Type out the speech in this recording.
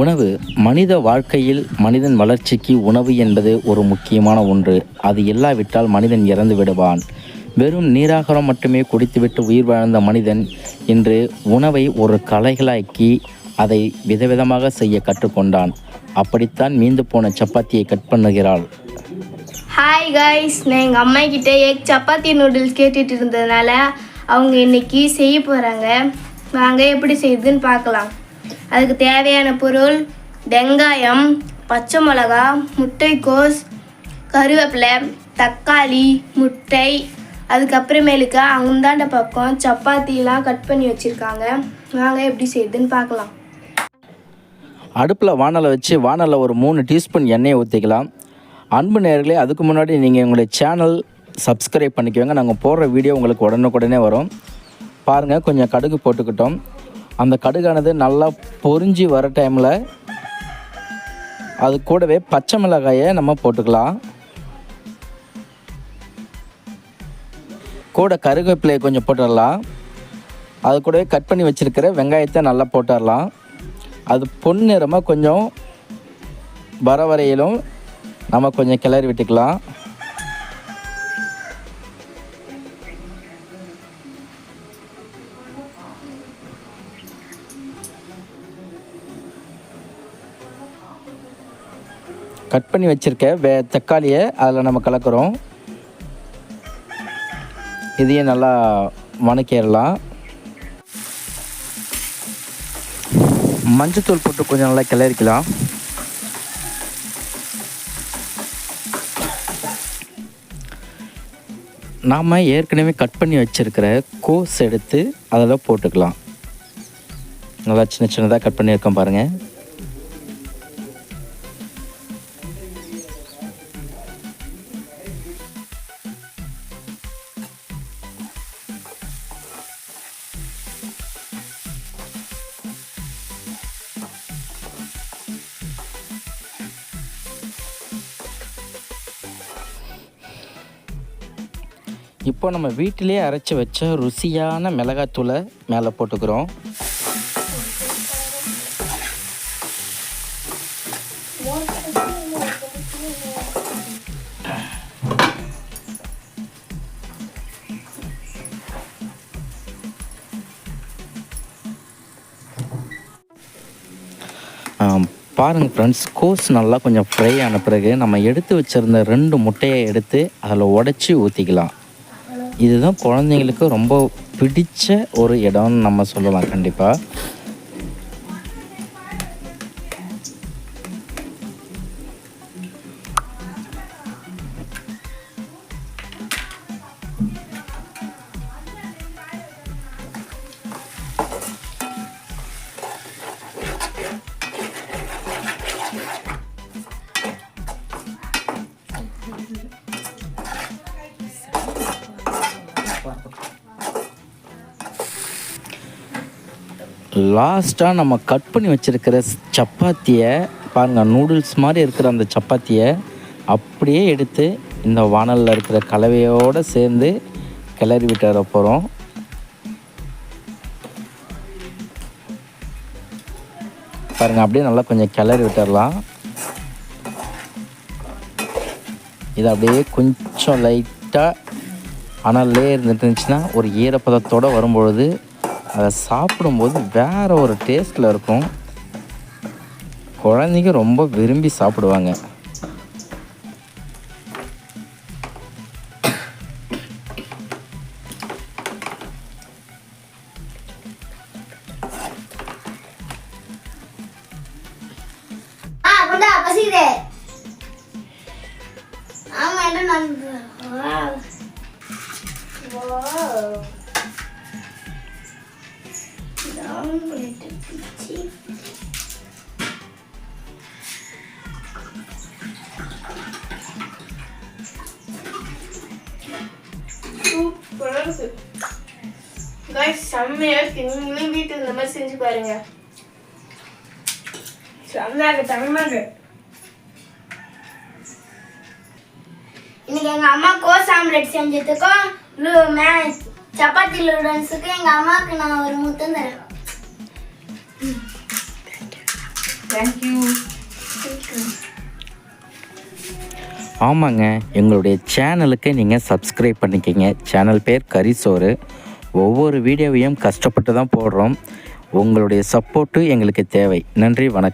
உணவு மனித வாழ்க்கையில் மனிதன் வளர்ச்சிக்கு உணவு என்பது ஒரு முக்கியமான ஒன்று. அது இல்லாவிட்டால் மனிதன் இறந்து விடுவான். வெறும் நீராகாரம் மட்டுமே குடித்துவிட்டு உயிர் வாழ்ந்த மனிதன் இன்று உணவை ஒரு கலைகளாக்கி அதை விதவிதமாக செய்ய கற்றுக்கொண்டான். அப்படித்தான் மீந்து போன சப்பாத்தியை கட் பண்ணுகிறாள். ஹாய் கைஸ் நான் எங்கள் அம்மா கிட்டே எக் சப்பாத்தி நூடுல்ஸ் கேட்டுட்டு இருந்ததுனால அவங்க இன்னைக்கு செய்ய போகிறாங்க வாங்க எப்படி செய்யுதுன்னு பார்க்கலாம். அதுக்கு தேவையான பொருள் வெங்காயம் பச்சை மிளகா முட்டைக்கோஸ் கருவேப்பிலை தக்காளி முட்டை அதுக்கப்புறமேலுக்கு அந்தாண்ட பக்கம் சப்பாத்திலாம் கட் பண்ணி வச்சுருக்காங்க. நாங்கள் எப்படி செய்யுதுன்னு பார்க்கலாம். அடுப்பில் வானலை வச்சு வானலில் ஒரு மூணு டீஸ்பூன் எண்ணெயை ஊற்றிக்கலாம் அன்பு நேர்களே அதுக்கு முன்னாடி நீங்கள் எங்களுடைய சேனல் சப்ஸ்கிரைப் பண்ணிக்கோங்க. நாங்கள் போடுற வீடியோ உங்களுக்கு உடனுக்குடனே வரும். பாருங்கள் கொஞ்சம் கடுகு போட்டுக்கிட்டோம். அந்த கடுகானது நல்லா பொறிஞ்சி வர டைமில் அது கூடவே பச்சை மிளகாயை நம்ம போட்டுக்கலாம். கூட கருவேப்பிலையை கொஞ்சம் போட்டுடலாம். அது கூடவே கட் பண்ணி வச்சுருக்கிற வெங்காயத்தை நல்லா போட்டுடலாம். அது பொன்னிறமாக கொஞ்சம் வர வரையிலும் நம்ம கொஞ்சம் கிளறி விட்டுக்கலாம். கட் பண்ணி வச்சுருக்க வே தக்காளியை அதில் நம்ம கலக்கிறோம். இதையும் நல்லா வணக்கிடலாம் மஞ்சத்தூள் போட்டு கொஞ்சம் நல்லா கிளறிக்கலாம். நாம் ஏற்கனவே கட் பண்ணி வச்சுருக்கிற கோஸ் எடுத்து அதில் போட்டுக்கலாம். நல்லா சின்ன சின்னதாக கட் பண்ணியிருக்கோம் பாருங்கள் இப்போ நம்ம வீட்டிலே அரைச்சி வச்ச ருசியான மிளகாத்தூளை மேலே போட்டுக்கிறோம். பாருங்கள் பாருங்க ஃப்ரெண்ட்ஸ் கோஸ் நல்லா கொஞ்சம் ஃப்ரை ஆன பிறகு நம்ம எடுத்து வச்சிருந்த ரெண்டு முட்டையை எடுத்து அதில் உடச்சி ஊற்றிக்கலாம் இதுதான் குழந்தைங்களுக்கு ரொம்ப பிடிச்ச ஒரு இடம்னு நம்ம சொல்லலாம் கண்டிப்பாக லாஸ்ட்டாக நம்ம கட் பண்ணி வச்சுருக்கிற சப்பாத்தியை பாருங்கள் நூடுல்ஸ் மாதிரி இருக்கிற அந்த சப்பாத்தியை அப்படியே எடுத்து இந்த வானலில் இருக்கிற கலவையோடு சேர்ந்து கிளறி விட்டுற போகிறோம் பாருங்கள் அப்படியே நல்லா கொஞ்சம் கிளறி விட்டுறலாம். இது அப்படியே கொஞ்சம் லைட்டாக அனல்லே இருந்துட்டு இருந்துச்சுன்னா ஒரு ஈரப்பதத்தோடு வரும்பொழுது அதை சாப்பிடும்போது வேறு ஒரு டேஸ்ட்டில் இருக்கும். குழந்தைங்க ரொம்ப விரும்பி சாப்பிடுவாங்க. ஆ கொண்டா பசிக்குதே ஆமா என்ன நடந்தது செம்மையா இருக்கு. நீங்களும் வீட்டில் இந்த மாதிரி செஞ்சு பாருங்க. செம்மையா இருக்கு இன்னைக்கு எங்க அம்மா கோஸ் ஆம்லெட் செஞ்சதுக்கும் சப்பாத்தி நூடுல்ஸுக்கு எங்க அம்மாவுக்கு நான் ஒரு முத்தம் தரேன். தேங்க்யூ ஆமாங்க எங்களுடைய சேனலுக்கு நீங்கள் சப்ஸ்கிரைப் பண்ணிக்கிங்க. சேனல் பேர் கரிசோறு. ஒவ்வொரு வீடியோவையும் கஷ்டப்பட்டு தான் போடுறோம். உங்களுடைய சப்போர்ட்டு எங்களுக்கு தேவை. நன்றி வணக்கம்.